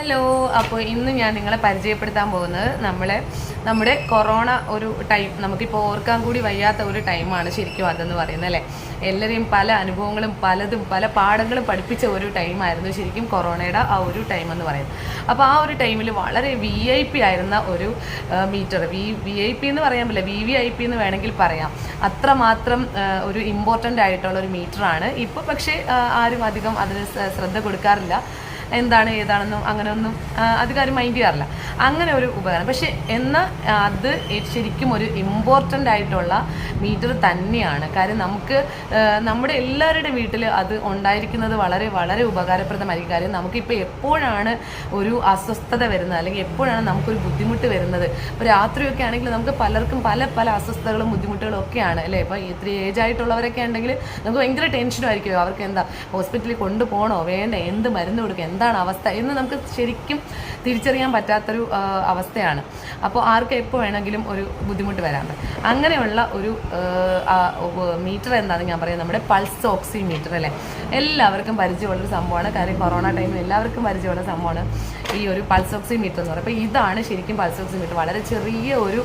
Hello അപ്പോൾ ഇന്ന് ഞാൻ നിങ്ങളെ പരിചയപ്പെടുത്താൻ പോകുന്നത് നമ്മളെ നമ്മുടെ കൊറോണ ഒരു ടൈം നമുക്കിപ്പോൾ ഓർക്കാൻ കൂടി വയ്യാത്ത ഒരു ടൈമാണ് ശരിക്കും അതെന്ന് പറയുന്നത് അല്ലേ? എല്ലാവരെയും പല അനുഭവങ്ങളും പലതും പല പാഠങ്ങളും പഠിപ്പിച്ച ഒരു ടൈമായിരുന്നു ശരിക്കും കൊറോണയുടെ ആ ഒരു ടൈം എന്ന് പറയുന്നത്. അപ്പോൾ ആ ഒരു ടൈമിൽ വളരെ വി ഐ പി ആയിരുന്ന ഒരു meter V V I P എന്ന് പറയാൻ പറ്റില്ല വി വി ഐ പി എന്ന് വേണമെങ്കിൽ പറയാം. അത്രമാത്രം ഒരു ഇമ്പോർട്ടന്റ് ആയിട്ടുള്ള ഒരു മീറ്ററാണ്. ഇപ്പോൾ പക്ഷേ ആരും അധികം അതിന് ശ്രദ്ധ കൊടുക്കാറില്ല. എന്താണ് ഏതാണെന്നും അങ്ങനെയൊന്നും ഒന്നും അധികാരം മൈൻഡ് ചെയ്യാറില്ല. അങ്ങനെ ഒരു ഉപകരണം. പക്ഷെ എന്നാൽ അത് ശരിക്കും ഒരു ഇമ്പോർട്ടന്റ് ആയിട്ടുള്ള മീറ്റർ തന്നെയാണ്. കാര്യം നമുക്ക് നമ്മുടെ എല്ലാവരുടെ വീട്ടിൽ അത് ഉണ്ടായിരിക്കുന്നത് വളരെ വളരെ ഉപകാരപ്രദമായിരിക്കും. കാര്യം നമുക്കിപ്പോൾ എപ്പോഴാണ് ഒരു അസ്വസ്ഥത വരുന്നത്? അല്ലെങ്കിൽ എപ്പോഴാണ് നമുക്കൊരു ബുദ്ധിമുട്ട് വരുന്നത്? ഇപ്പോൾ രാത്രിയൊക്കെ ആണെങ്കിൽ നമുക്ക് പലർക്കും പല പല അസ്വസ്ഥതകളും ബുദ്ധിമുട്ടുകളും ഒക്കെയാണ് അല്ലേ? ഇപ്പോൾ ഇത്തിരി ഏജ് ആയിട്ടുള്ളവരൊക്കെ ഉണ്ടെങ്കിൽ നമുക്ക് ഭയങ്കര ടെൻഷനും ആയിരിക്കും അവർക്ക് എന്താ ഹോസ്പിറ്റലിൽ കൊണ്ടുപോകണോ? വേണ്ട എന്ത് മരുന്ന് കൊടുക്കുക എന്താണ് അവസ്ഥ എന്ന് നമുക്ക് ശരിക്കും തിരിച്ചറിയാൻ പറ്റാത്തൊരു അവസ്ഥയാണ്. അപ്പോൾ ആർക്ക് എപ്പോൾ വേണമെങ്കിലും ഒരു ബുദ്ധിമുട്ട് വരാൻ അങ്ങനെയുള്ള ഒരു മീറ്റർ എന്താണെന്ന് ഞാൻ പറയുന്നത് നമ്മുടെ പൾസ് ഓക്സി മീറ്റർ അല്ലേ? എല്ലാവർക്കും പരിചയമുള്ളൊരു സംഭവമാണ്. കാര്യം കൊറോണ ടൈമിൽ എല്ലാവർക്കും പരിചയമുള്ള സംഭവമാണ് ഈ ഒരു പൾസ് ഓക്സി മീറ്റർ എന്ന് പറയുന്നത്. അപ്പോൾ ഇതാണ് ശരിക്കും പൾസ് ഓക്സി മീറ്റർ വളരെ ചെറിയ ഒരു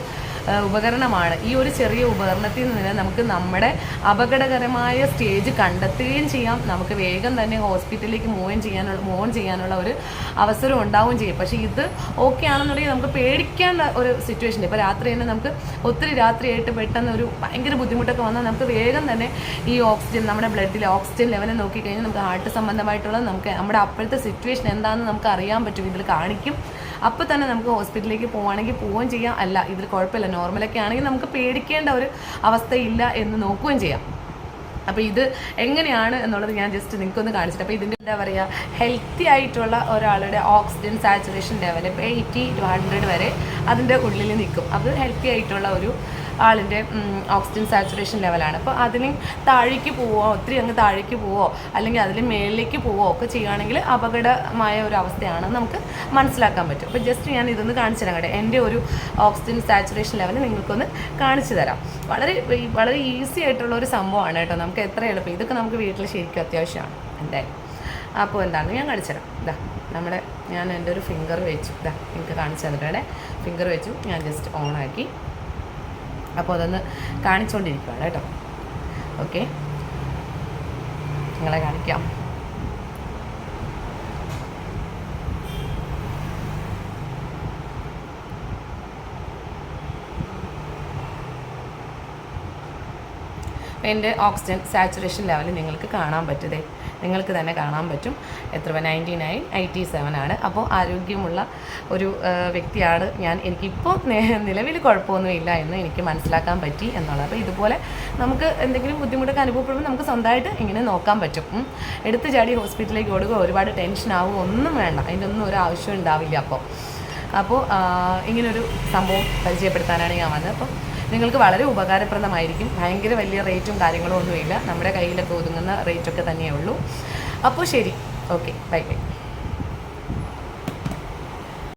ഉപകരണമാണ്. ഈ ഒരു ചെറിയ ഉപകരണത്തിൽ നിന്ന് നമുക്ക് നമ്മുടെ അപകടകരമായ സ്റ്റേജ് കണ്ടെത്തുകയും ചെയ്യാം. നമുക്ക് വേഗം തന്നെ ഹോസ്പിറ്റലിലേക്ക് മൂവ് ചെയ്യാനുള്ള മൂവ് ചെയ്യാനുള്ള ഒരു അവസരം ഉണ്ടാവുകയും ചെയ്യും. പക്ഷേ ഇത് ഓക്കെ ആണെന്നുണ്ടെങ്കിൽ നമുക്ക് പേടിക്കേണ്ട ഒരു സിറ്റുവേഷൻ ഇപ്പോൾ രാത്രി തന്നെ നമുക്ക് ഒത്തിരി രാത്രിയായിട്ട് പെട്ടെന്ന് ഒരു ഭയങ്കര ബുദ്ധിമുട്ടൊക്കെ വന്നാൽ നമുക്ക് വേഗം തന്നെ ഈ ഓക്സിജൻ നമ്മുടെ ബ്ലഡിലെ ഓക്സിജൻ ലെവൽ നോക്കിക്കഴിഞ്ഞാൽ നമുക്ക് ഹാർട്ട് സംബന്ധമായിട്ടുള്ള നമുക്ക് നമ്മുടെ അപ്പോഴത്തെ സിറ്റുവേഷൻ എന്താണെന്ന് നമുക്ക് അറിയാൻ പറ്റും. ഇതിൽ കാണിക്കും. അപ്പോൾ തന്നെ നമുക്ക് ഹോസ്പിറ്റലിലേക്ക് പോവുകയാണെങ്കിൽ പോവുകയും ചെയ്യാം. അല്ല ഇതിൽ കുഴപ്പമില്ല. നോർമലൊക്കെ ആണെങ്കിൽ നമുക്ക് പേടിക്കേണ്ട ഒരു അവസ്ഥയില്ല എന്ന് നോക്കുകയും ചെയ്യാം. അപ്പോൾ ഇത് എങ്ങനെയാണ് എന്നുള്ളത് ഞാൻ ജസ്റ്റ് നിങ്ങൾക്കൊന്ന് കാണിച്ചിട്ട് അപ്പോൾ ഇതിന്റെ എന്താ പറയുക ഹെൽത്തി ആയിട്ടുള്ള ഒരാളുടെ ഓക്സിജൻ സാച്ചുറേഷൻ ലെവൽ ഇപ്പോൾ എയ്റ്റി ടു ഹൺഡ്രഡ് വരെ അതിന്റെ ഉള്ളിൽ നിൽക്കും. അത് ഹെൽത്തി ആയിട്ടുള്ള ഒരു ആളിന്റെ ഓക്സിജൻ സാച്ചുറേഷൻ ലെവലാണ് അപ്പോൾ അതിന് താഴേക്ക് പോവോ ഒത്തിരി അങ്ങ് താഴേക്ക് പോവോ അല്ലെങ്കിൽ അതിൽ മേളിലേക്ക് പോവോ ഒക്കെ ചെയ്യുകയാണെങ്കിൽ അപകടമായ ഒരു അവസ്ഥയാണ് നമുക്ക് മനസ്സിലാക്കാൻ പറ്റും. അപ്പോൾ ജസ്റ്റ് ഞാൻ ഇതൊന്ന് കാണിച്ചു തരാം കേട്ടോ. എന്റെ ഒരു ഓക്സിജൻ സാച്ചുറേഷൻ ലെവൽ നിങ്ങൾക്കൊന്ന് കാണിച്ചു തരാം. വളരെ വളരെ ഈസി ആയിട്ടുള്ള ഒരു സംഭവമാണ് കേട്ടോ. നമുക്ക് എത്ര എളുപ്പം. ഇതൊക്കെ നമുക്ക് വീട്ടിൽ ശരിക്കും അത്യാവശ്യമാണ്. എന്തായാലും. അപ്പോൾ എന്താണ്? ഞാൻ കാണിച്ചു തരാം. ഇതാ നമ്മുടെ ഞാൻ എന്റെ ഒരു ഫിംഗർ വെച്ചു. ഇതാ നിങ്ങൾക്ക് കാണിച്ചു തന്നിട്ടേ ഫിംഗർ വെച്ചു. ഞാൻ ജസ്റ്റ് ഓണാക്കി അപ്പോൾ അതൊന്ന് കാണിച്ചുകൊണ്ടിരിക്കുകയാണ് കേട്ടോ. ഓക്കെ നിങ്ങളെ കാണിക്കാം. എന്റെ ഓക്സിജൻ സാച്ചുറേഷൻ ലെവൽ നിങ്ങൾക്ക് കാണാൻ പറ്റുതേ. നിങ്ങൾക്ക് തന്നെ കാണാൻ പറ്റും. എത്ര നയന്റി നയൻ എയ്റ്റി സെവൻ ആണ്. അപ്പോൾ ആരോഗ്യമുള്ള ഒരു വ്യക്തിയാണ് ഞാൻ. എനിക്കിപ്പോൾ നിലവിൽ കുഴപ്പമൊന്നുമില്ല എന്ന് എനിക്ക് മനസ്സിലാക്കാൻ പറ്റി എന്നുള്ളത്. അപ്പോൾ ഇതുപോലെ നമുക്ക് എന്തെങ്കിലും ബുദ്ധിമുട്ടൊക്കെ അനുഭവപ്പെടുമ്പോൾ നമുക്ക് സ്വന്തമായിട്ട് ഇങ്ങനെ നോക്കാൻ പറ്റും. എടുത്തു ചാടി ഹോസ്പിറ്റലിലേക്ക് ഓടുക ഒരുപാട് ടെൻഷൻ ആവുക ഒന്നും വേണ്ട. അതിന്റെ ഒന്നും ഒരു ആവശ്യം ഉണ്ടാവില്ല അപ്പോൾ. അപ്പോൾ ഇങ്ങനൊരു സംഭവം പരിചയപ്പെടുത്താനാണ് ഞാൻ വന്നത്. അപ്പം നിങ്ങൾക്ക് വളരെ ഉപകാരപ്രദമായിരിക്കും. ഭയങ്കര വലിയ റേറ്റും കാര്യങ്ങളും ഒന്നുമില്ല. നമ്മുടെ കയ്യിലൊക്കെ ഒതുങ്ങുന്ന റേറ്റൊക്കെ തന്നെയേ ഉള്ളൂ. അപ്പോൾ ശരി. ഓക്കെ. Bye bye.